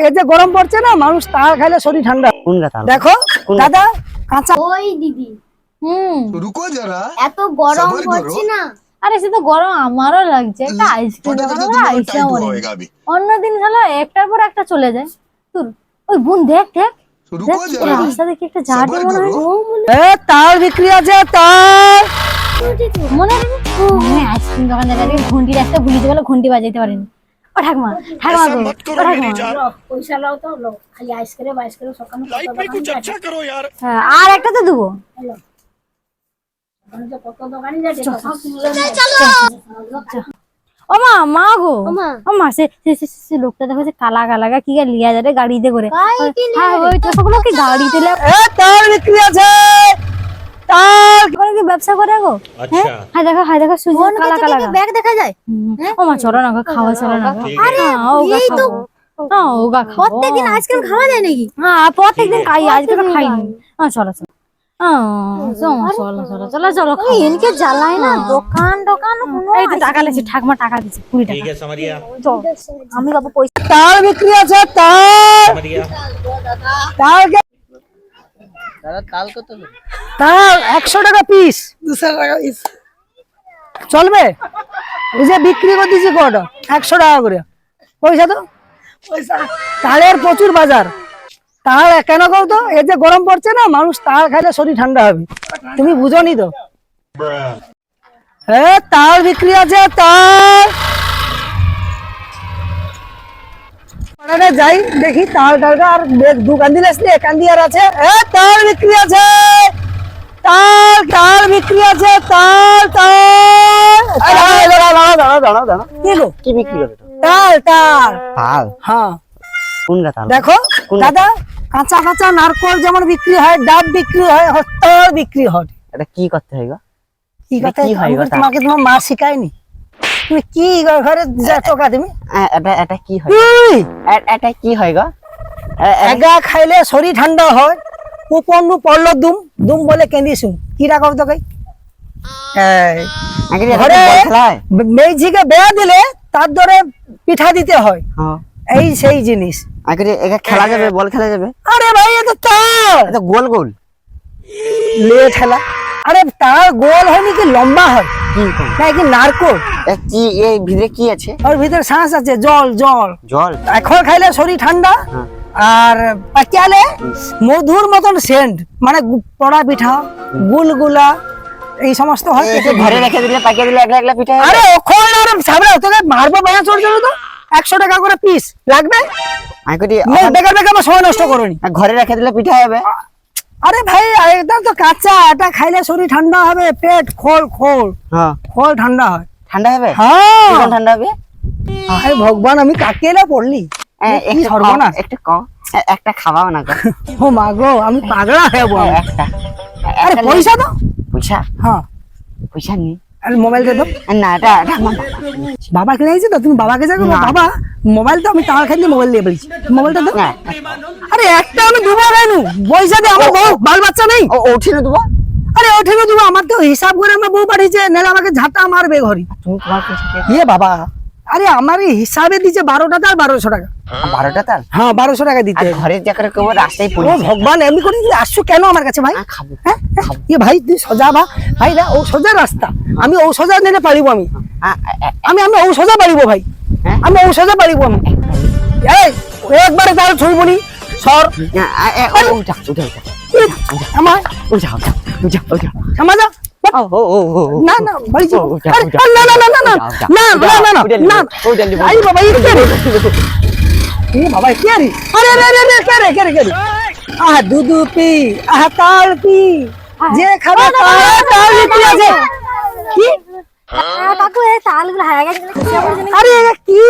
এই যে গরম পড়ছে না মানুষ তা খাইলে শরীর ঠান্ডা। দেখো দাদা কাঁচা। ওই দিদি হুম। রুকো যারা এত গরম পড়ছে না। আরে সে তো গরম আমারও লাগছে। একটা আইসক্রিম অন্যদিন হলো একটার পর একটা চলে যায়। তোর ওই বোন দেখ দেখ। একটা ঝাড় মনে হয় তার ঘন্টি রাস্তা ভুলিতে গেলে ঘন্টি বাজাইতে পারেনি। ও ঠাকমা ঠাকমা গো ও ঠাকমা। পয়সা লাও তো লো খালি আইসক্রিম আইসক্রিম সকালে কত দোকান যাচ্ছে আর একটা তো দেবো। ওখানে তো কত দোকানে যাচ্ছে সব তুলে ও মা মা গো। মা। সে সে- সে- সে লোকটা দেখো যে কালা কালা কি গা লিয়া যাবে গাড়িতে করে। হ্যাঁ ওই তো সবগুলো কি গাড়িতে বিক্রি আছে। তাল করে কি ব্যবসা করে গো। হ্যাঁ? দেখো হাই দেখো সুজি কালা কালা ব্যাগ দেখা যায়। ও মা চলো না খাওয়া চলো না আরে হ্যাঁ প্রত্যেকদিন আইসক্রিম খাওয়া যায় নাকি? হ্যাঁ প্রত্যেকদিন খাই হ্যাঁ চলো চলো। হ্যাঁ, না দোকান দোকান কোনো এই তো টাকা লেছি ঠাকমা টাকা দিচ্ছে কুড়ি টাকা। আমি বাবু পয়সা তাল বিক্রি আছে তাল তাল কে- তাল একশো টাকা পিস দুশো টাকা পিস চলবে? এই যে বিক্রি করে কটা একশো টাকা করে। পয়সা তো? তালের প্রচুর বাজার। তাল কেন কও তো এই যে গরম পড়ছে না মানুষ তাল খাইলে শরীর ঠান্ডা হবে। তুমি বুঝোনি তো? হ্যাঁ তাল বিক্রি আছে তাল! পাড়াতে যাই দেখি তাল টালটা আর বে- দু কান্দি আসলে আর আছে। এ তাল বিক্রি আছে! তাল তাল বিক্রি আছে তাল তাল! কি গো? কি বিক্রি করে তো? তাল তাল। তাল? হ্যাঁ। দেখো দাদা কাঁচা কাঁচা নারকল যেমন বিক্রি হয় ডাব বিক্রি হয় তাল বিক্রি হয়। এটা কি করতে হয় গো? কি এটা কথা? কি হয়? তোমাকে তোমার মা শিখায়নি। তুমি কি ঘরে যা টোকা তুমি? এটা এটা কি হয়? এটা কি হয় গো? এগা খাইলে শরীর ঠান্ডা হয় পড়ল দুম দুম বলে তো কই এটা ঘরে খেলা বেয়া দিলে তার ধরে পিঠা দিতে হয়। এই সেই জিনিস। আগে এটা খেলা যাবে বল খেলা যাবে। আরে ভাই এ তো গোল গোল। লে ঠেলা। আরে তার গোল হয়নি কি? লম্বা হয়। নাকি নারকোল কি এই ভিতরে কি আছে? ওর ভিতরে শ্বাস আছে জল জল। জল? এখন খাইলে শরীর ঠান্ডা। হ্যাঁ। আর পাকিয়ালে মধুর মতন সেন্ট মানে পড়া পিঠা গুলগুলা এই সমস্ত হয় ঘরে রেখে দিলে পাকিয়ে দিলে একলা একলা পিঠা আরে ওখানে আর সামনে তোকে মারবো বানা চড় যাবে তো। একশো টাকা করে পিস লাগবে? বেকার বেকার আমার সময় নষ্ট করোনি। ঘরে রেখে দিলে পিঠা হবে? আরে ভাই একদম তো কাঁচা এটা খাইলে শরীর ঠান্ডা হবে পেট খোল খোল। হ্যাঁ। খোল ঠান্ডা হয়। ঠান্ডা হবে? হ্যাঁ। ঠান্ডা হবে? আরে ভগবান আমি কাকে এলে পড়লি কি সর্বনাশ। একটু কম। একটা খাওয়াও না গো। ও মা গো আমি পাগলা হয়ে একটা। আরে পয়সা তো পয়সা? হ্যাঁ। পয়সা নেই আরে মোবাইল তো। না এটা এটা আমার বাবা। কিনে দিয়েছে তো? তুমি বাবাকে যাবে বাবা। মোবাইল তো আমি মোবাইল নিয়ে বলছি। মোবাইলটা আরে একটা আমি দুবার পয়সা আমার বউ। বাল বাচ্চা নেই। ও উঠি না দেবো? আরে ওঠে না দুবো। আমার তো হিসাব করে আমার বউ পাঠিয়েছে নাহলে আমাকে ঝাঁটা মারবে ঘরে। তুমি তোমার ইয়ে বাবা। আরে আমার হিসাবে দিচ্ছে বারো টাকা আর বারোশো টাকা। বারোটা তার? হ্যাঁ বারোশো টাকা দিতে। ঘরের যা করে কেবল রাস্তায় ও পড়ি ভগবান এমনি করে আসছো কেন আমার কাছে ভাই? খাব হ্যাঁ হ্যাঁ? ইয়ে ভাই তুই সোজা ভা ভাই না ও সোজা রাস্তা। আমি ও সোজা নিলে পারিব আমি। আমি আমি ও সোজা পারিব ভাই। হ্যাঁ? আমি ও সোজা পারিব আমি। এই একবারে তার ছুঁইবনি সর। আ, আ, আ, ও, উঠা, উঠা, উঠা। আমার উঠা, উঠা, উঠা, উঠা। আমার যা ও, ও, ও, ও, ও। না না বাড়ি না না না না না না উঠা। না না না না আই বাবা এই কে রে এ বাবা কে রে আরে আরে আরে আরে, কে রে কে রে কে রে আহ দুধু পি আহ তাল পি যে খাবে তাল তাল বিক্রি আছে কি কাকু এই তালগুলো হারা গেছে খুশি পড়ছে না আরে কি?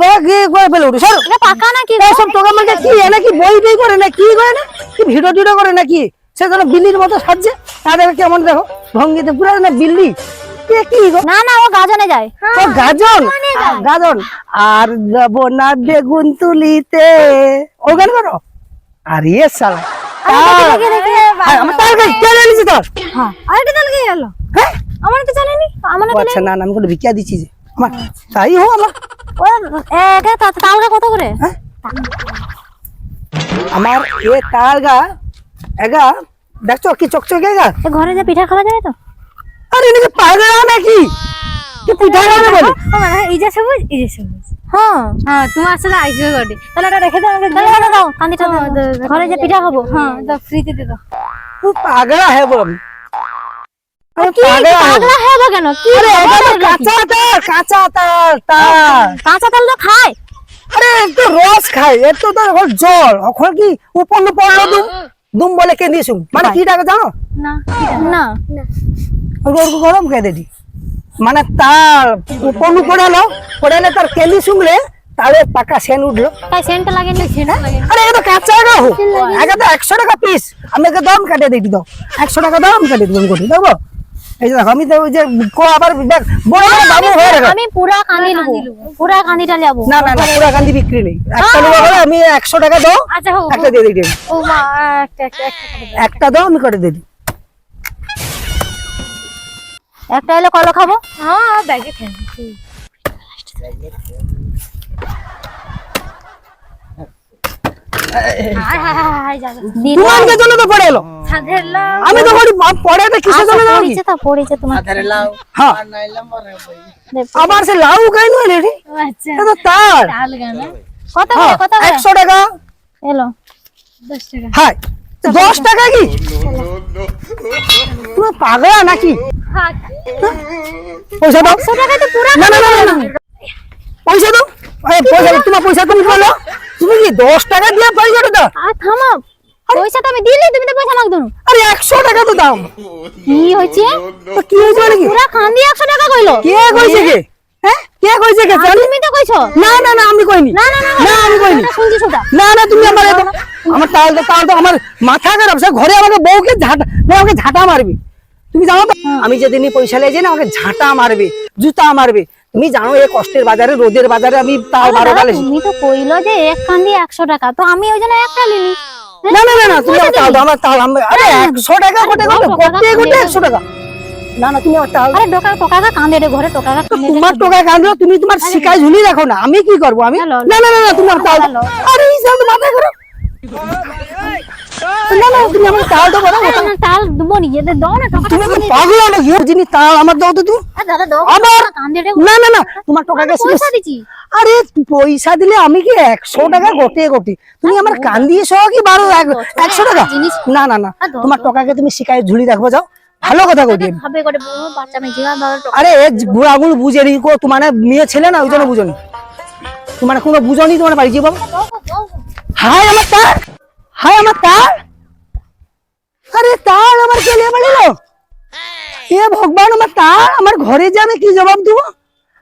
বাগে করে ফেলে উঠে সর। এটা পাকা নাকি? সব তোকা মাকে কি? এনে কি বই বই করে না কি করে না কি ভিডিও টিডিও করে নাকি? সে যেন বিল্লির মতো সাজছে। তাদের কেমন দেখো? ভঙ্গিতে পুরো না বিল্লি। কে কি গো? না না ও গাজনে যায়। ও গাজন? গাজন আর যাব না বেগুন তুলিতে। ও গান করো? আর ইয়ে সালা আমার তার হ্যাঁ। আরেকটা তাল গিয়ে গেল হ্যাঁ? আমার তো জানেনি আমার আচ্ছা না আমি কোনো যে। আমার তাই হো আমার। ও একা তালগা কত করে? হ্যাঁ? আমার এ তার গা এগা দেখছ কি চকচকে এগা? ঘরে যে পিঠা খাওয়া যাবে তো? আরে নাকি? কি পিঠা খাবে বল? এই যে সবুজ এই যে সবুজ। হ্যাঁ। হ্যাঁ তোমার সাথে আইসবে তাহলে এটা রেখে দাও তাহলে এটা দাও। কান্দি ঘরে যে পিঠা খাব। হ্যাঁ দাও ফ্রিতে দে দাও। বল? কেন? তো কাঁচা কাঁচা তাল কাঁচা তাল খায়। রস খায় তো জল ওখানে কি উপন্ন পড়ল তুমি দুম বলে কে দিয়েছু? মানে কি টাকা জানো? না না। ওকে গরম খেয়ে দেটি মানে তার উপন্ন পড়ালো পড়ালে তার কেলি শুনলে তাহলে পাকা সেন উঠল। তাই সেন্টটা লাগে না সেন্ট লাগে আরে এটা তো কাঁচা গা। হো আগে তো একশো টাকা পিস আমি দাম কাটে দিই দাও একশো টাকা দাম কাটে দেবো? এই যে আমি তো ওই যে কো আবার দেখ বড় বড় বাবু হয়ে গেল। আমি পুরা কান্দি নেব পুরা কান্দিটা নেব। না না না পুরা গান্ধী বিক্রি নেই। একটা নেব আমি একশো টাকা দাও আচ্ছা একটা দিয়ে দিই ও মা একটা একটা একটা করে দাও। একটা দাও আমি করে দিই। একটা এলে কলো খাব? হ্যাঁ ব্যাগে তোমার জন্য তো পড়ে এলো। আমি তো বলি পড়ে তো কিসের জন্য দাও কি পড়েছে তো পড়েছে তোমার। হ্যাঁ। আবার সে লাউ গাই নয় রে আচ্ছা। এটা তার। চাল গানা কত হ্যাঁ কত করে? একশো টাকা। এলো। দশ টাকা। হ্যাঁ দশ টাকা কি? তুমি পাগলা নাকি? হ্যাঁ পয়সা দাও। একশো টাকা তো পুরা না না না পয়সা দাও। আরে পয়সা তোমার পয়সা তুমি বলো তুমি কি দশ টাকা দিয়ে পয়সাটা দাও আর থামো পয়সা তো আমি দিলি তুমি তো পয়সা মাগদো আরে একশো টাকা তো দাও কি হয়েছে তো কি মানে কি পুরা কান্দি একশো টাকা কইলো কে কইছে কে হ্যাঁ কে কইছে কে তুমি তো কইছো না না না আমি কইনি না না না না আমি কইনি শুনছি সেটা না না তুমি আমার এত- আমার তাল তো তাল তো আমার মাথা খারাপ সে ঘরে আমাকে বউকে ঝাঁটা না আমাকে ঝাঁটা মারবি তুমি জানো তো আমি যেদিনই পয়সা লেগে না আমাকে ঝাঁটা মারবে জুতা মারবে তুমি জানো এই কষ্টের বাজারে রোদের বাজারে আমি তাও বারো তুমি তো কইলো যে এক কান্দি একশো টাকা তো আমি ওই জন্য একটা নিলি না না না না তুমি আমার তাল দাও, আমার তাল আমি- আরে একশো টাকা গোটে গোটে গোটে গোটে একশো টাকা। না না তুমি আমার তাল দাও। আরে টোকা টোকা কান্দে রে ঘরে টোকা কান্দে তোমার টোকা কাঁদলো তুমি তোমার শিকায় ঝুলি রাখো না আমি কি করব? আমি না না না না তুমি আমার তাল আরে এই সব মাথা করো। না না তুমি আমার তাল দাও বলো আরে না, তাল দেবো নি এদের দাও না টাকা তুমি পাগল নাকি ওর তাল আমার দাও তো তুমি। দাদা দাও আবার? না না না তোমার টাকাকে পয়সা দিছি আরে পয়সা দিলে আমি কি একশো টাকা গোটে গোটে? তুমি আমার কান দিয়ে সহ কি টাকা। না না না তোমার টাকাকে তুমি শিকায় ঝুলি রাখব যাও। ভালো কথা কই টোকা। আরে বুড়া আঙুল বুঝে নি কো তোমার মেয়ে ছেলে না ওই জন্য বুঝনি তোমার কোনো বুঝনি তোমার বাড়ি যাব হাই আমার তার হাই আমার তার? আরে তার আমার চলে বাড়িল এ ভগবান আমার তার? আমার ঘরে যে আমি কি জবাব দিব?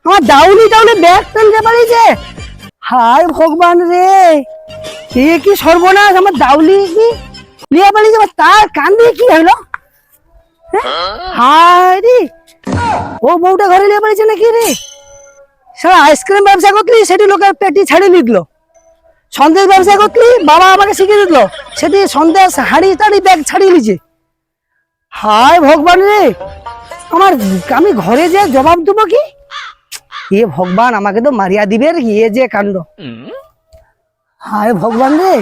আমার দাউলি টাউলি ব্যাগ ফেলতে পারি যে? হাই ভগবান রে এ কি সর্বনাশ আমার দাউলি কি? লিয়ে পারি যে তার কান দিয়ে কি হইল হাই রে। ও বউটা ঘরে লিয়ে পারিছে নাকি রে? সারা আইসক্রিম ব্যবসা করলি সেটি লোকের পেটি ছেড়ে নিল সন্দেশ ব্যবসা করলি, বাবা আমাকে শিখিয়ে দিল। সেটি সন্দেশ হাড়ি টাড়ি ব্যাগ ছাড়িয়ে নিছে হায় ভগবান রে! আমার আমি ঘরে যে জবাব দেবো কি? এ ভগবান আমাকে তো মারিয়া দিবে এ যে কাণ্ড। হায় ভগবান রে!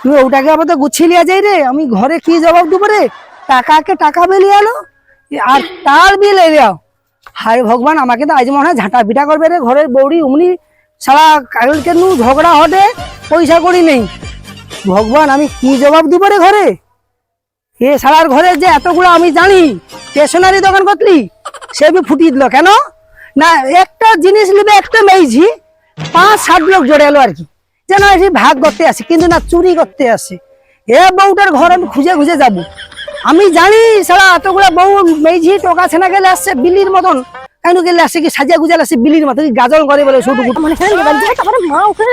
তুমি ওটাকে আবার তো গুছিয়ে লিয়া যাই রে, আমি ঘরে কি জবাব দেবো রে? টাকাকে টাকা বেরিয়ে এলো আর তার বিল এরিয়াও হায় ভগবান, আমাকে তো আজ মনে হয় ঝাঁটা পিটা করবে রে, ঘরের বৌড়ি, উমনি সারা কালকে নু ঝগড়া হটে। পয়সা করি নেই। ভগবান, আমি কি জবাব দিব রে ঘরে? এ সারার ঘরে যে এতগুলো আমি জানি স্টেশনারি দোকান করলি, সে বি ফুটিয়ে দিল কেন? না, একটা জিনিস নেবে, একটা মেয়েছি পাঁচ, সাত লোক জড়ে এলো আর কি। যেন এসে ভাগ করতে আসে, কিন্তু না, চুরি করতে আসে। এ বউটার ঘর আমি খুঁজে খুঁজে যাব। আমি জানি সারা এতগুলো বউ মেয়েছি টোকা ছেনা গেলে আসছে বিলির মতন। কেন গেলে আসছে কি সাজিয়া গুজাল আসছে বিলির মতন গাজল করে বলে ছোট মনে মা ওখানে